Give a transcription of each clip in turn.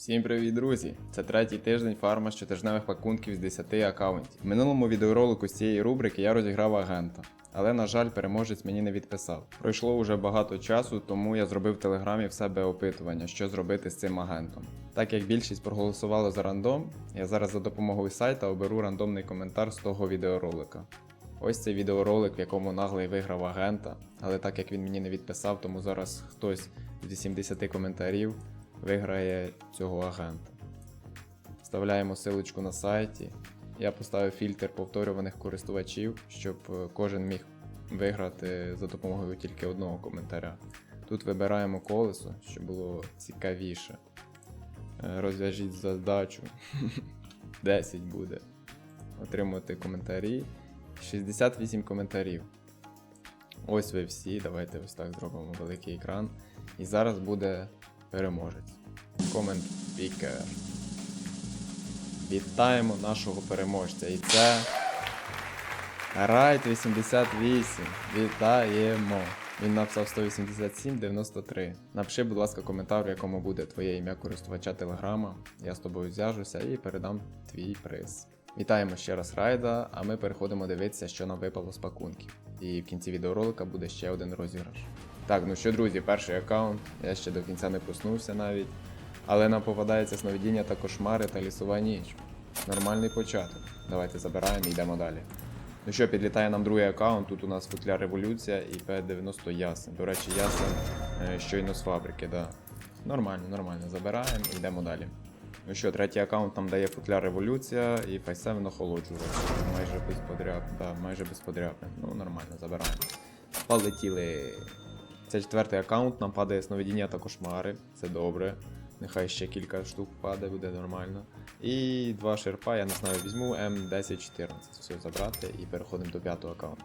Всім привіт, друзі! Це третій тиждень фарма щотижневих пакунків з 10 аккаунтів. В минулому відеоролику з цієї рубрики я розіграв агента. Але, на жаль, переможець мені не відписав. Пройшло уже багато часу, тому я зробив в телеграмі в себе опитування, що зробити з цим агентом. Так як більшість проголосувало за рандом, я зараз за допомогою сайта оберу рандомний коментар з того відеоролика. Ось цей відеоролик, в якому наглий виграв агента, але так як він мені не відписав, тому зараз хтось з 80 коментарів виграє цього агента. Вставляємо силочку на сайті. Я поставив фільтр повторюваних користувачів, щоб е, кожен міг виграти за допомогою тільки одного коментаря. Тут вибираємо колесо, щоб було цікавіше. Е, Розв'яжіть задачу. 10 буде. Отримати коментарі. 68 коментарів. Ось ви всі. Давайте ось так зробимо великий екран. І зараз буде переможець. Комент пікер. Вітаємо нашого переможця. І це. Райт 88. Вітаємо. Він написав 187 93. Напиши, будь ласка, коментар, в якому буде твоє ім'я користувача Телеграма. Я з тобою зв'яжуся і передам твій приз. Вітаємо ще раз Райда, а ми переходимо дивитися, що нам випало з пакунків. І в кінці відеоролика буде ще один розіграш. Так, ну що, друзі, перший аккаунт. Я ще до кінця не проснувся навіть. Але нам попадається сновидіння та кошмари та лісова ніч. Нормальний початок. Давайте забираємо і йдемо далі. Ну що, підлітає нам другий аккаунт. Тут у нас футляр революція і П90 ясен. До речі, ясен е, щойно з фабрики, да. Нормально, нормально. Забираємо і йдемо далі. Ну що, третій аккаунт нам дає футляр революція і Файсевен охолоджувач. Майже без подряд. Да, майже без подряпин. Ну, нормально, забираємо. Полетіли. Це четвертий аккаунт, нам падає сновидіння та кошмари. Це добре. Нехай ще кілька штук падає, буде нормально. І два шерпа, я не знаю, візьму М1014. Все забрати і переходимо до п'ятого аккаунту.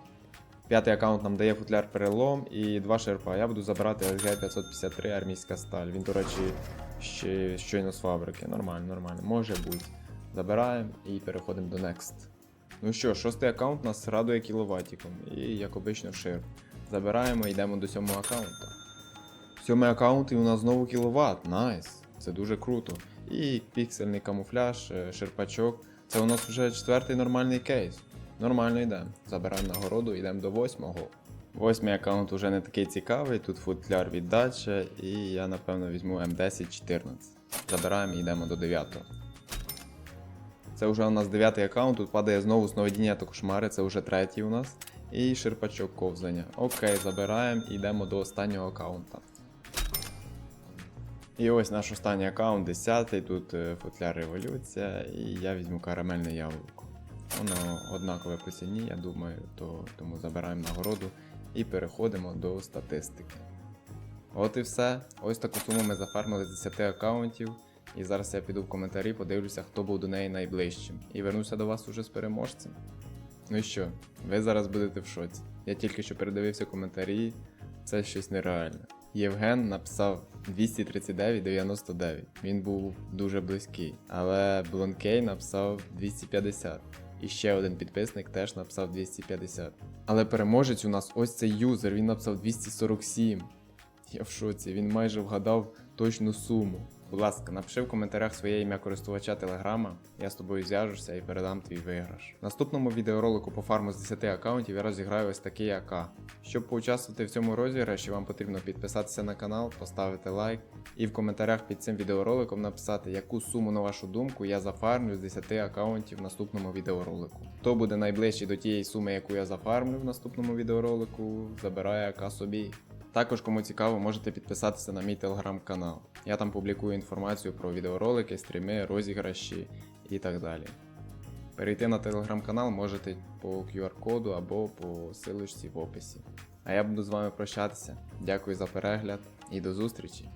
П'ятий аккаунт нам дає футляр перелом і два шерпа. Я буду забирати СГ553 армійська сталь. Він, до речі, ще щойно з фабрики. Нормально, нормально. Може бути. Забираємо і переходимо до Next. Ну що, шостий аккаунт нас радує кіловатіком. І, як обично, ширп. Забираємо йдемо до сьомого аккаунта. Сьомий аккаунт і у нас знову кіловат. Найс. Це дуже круто. І піксельний камуфляж, е, шерпачок. Це у нас вже четвертий нормальний кейс. Нормально йдемо. Забираємо нагороду, йдемо до восьмого. Восьмий аккаунт уже не такий цікавий, тут футляр віддача, і я напевно візьму М1014. Забираємо і йдемо до дев'ятого. Це вже у нас дев'ятий аккаунт, тут падає знову сновидіння та кошмари, це вже третій у нас. І шерпачок ковзання. Окей, забираємо і йдемо до останнього аккаунта. І ось наш останній аккаунт, 10 тут е, футляр революція, і я візьму карамельне яблуко. Воно однакове по ціні, я думаю, то, тому забираємо нагороду і переходимо до статистики. От і все. Ось таку суму ми зафармили з 10 аккаунтів. І зараз я піду в коментарі, подивлюся, хто був до неї найближчим. І вернуся до вас уже з переможцем. Ну і що, ви зараз будете в шоці. Я тільки що передивився коментарі, це щось нереальне. Євген написав 239,99. Він був дуже близький. Але Блонкей написав 250. І ще один підписник теж написав 250. Але переможець у нас ось цей юзер, він написав 247. Я в шоці, він майже вгадав точну суму. Будь ласка, напиши в коментарях своє ім'я користувача Телеграма, я з тобою зв'яжуся і передам твій виграш. В наступному відеоролику по фарму з 10 аккаунтів я розіграю ось такий АК. Щоб поучаствувати в цьому розіграші, вам потрібно підписатися на канал, поставити лайк і в коментарях під цим відеороликом написати, яку суму, на вашу думку, я зафармлю з 10 аккаунтів в наступному відеоролику. Хто буде найближчий до тієї суми, яку я зафармлю в наступному відеоролику, забирає АК собі. Також, кому цікаво, можете підписатися на мій телеграм-канал. Я там публікую інформацію про відеоролики, стріми, розіграші і так далі. Перейти на телеграм-канал можете по QR-коду або по силочці в описі. А я буду з вами прощатися. Дякую за перегляд і до зустрічі!